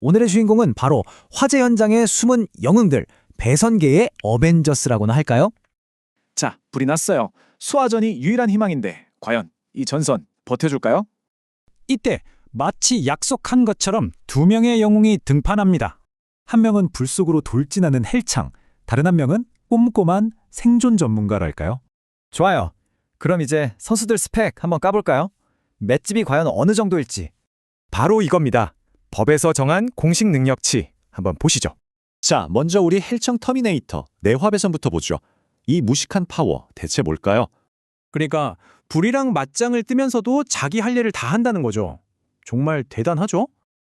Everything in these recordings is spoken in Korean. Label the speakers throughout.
Speaker 1: 오늘의 주인공은 바로 화재 현장에 숨은 영웅들, 배선계의 어벤져스라고나 할까요?
Speaker 2: 자, 불이 났어요. 소화전이 유일한 희망인데 과연 이 전선 버텨줄까요?
Speaker 3: 이때 마치 약속한 것처럼 두 명의 영웅이 등판합니다. 한 명은 불 속으로 돌진하는 헬창, 다른 한 명은 꼼꼼한 생존 전문가랄까요?
Speaker 4: 좋아요. 그럼 이제 선수들 스펙 한번 까볼까요? 맷집이 과연 어느 정도일지.
Speaker 5: 바로 이겁니다. 법에서 정한 공식 능력치 한번 보시죠.
Speaker 6: 자, 먼저 우리 헬청 터미네이터 내화배선부터 보죠. 이 무식한 파워 대체 뭘까요?
Speaker 7: 그러니까 불이랑 맞짱을 뜨면서도 자기 할 일을 다 한다는 거죠. 정말 대단하죠?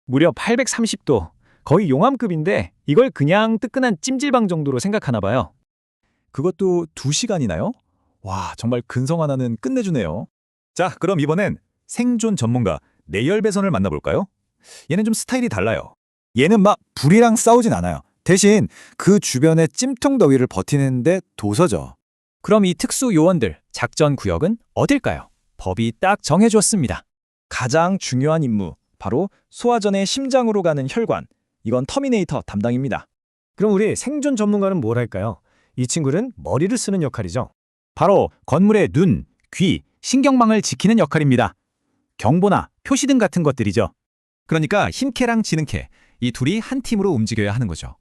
Speaker 4: 무려 830도. 거의 용암급인데 이걸 그냥 뜨끈한 찜질방 정도로 생각하나 봐요.
Speaker 2: 그것도 2시간이나요? 와, 정말 근성 하나는 끝내주네요.
Speaker 8: 자, 그럼 이번엔 생존 전문가 내열배선을 만나볼까요? 얘는 좀 스타일이 달라요. 얘는 막 불이랑 싸우진 않아요. 대신 그 주변의 찜통 더위를 버티는데 도서죠.
Speaker 1: 그럼 이 특수 요원들, 작전 구역은 어딜까요? 법이 딱 정해줬습니다.
Speaker 2: 가장 중요한 임무, 바로 소화전의 심장으로 가는 혈관. 이건 터미네이터 담당입니다.
Speaker 4: 그럼 우리 생존 전문가는 뭘 할까요? 이 친구는 머리를 쓰는 역할이죠.
Speaker 1: 바로 건물의 눈, 귀, 신경망을 지키는 역할입니다. 경보나 표시등 같은 것들이죠. 그러니까 힘캐랑 지능캐, 이 둘이 한 팀으로 움직여야 하는 거죠.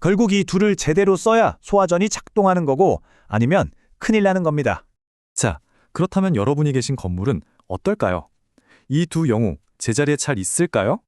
Speaker 2: 결국 이 둘을 제대로 써야 소화전이 작동하는 거고 아니면 큰일 나는 겁니다.
Speaker 6: 자, 그렇다면 여러분이 계신 건물은 어떨까요? 이 두 영웅 제자리에 잘 있을까요?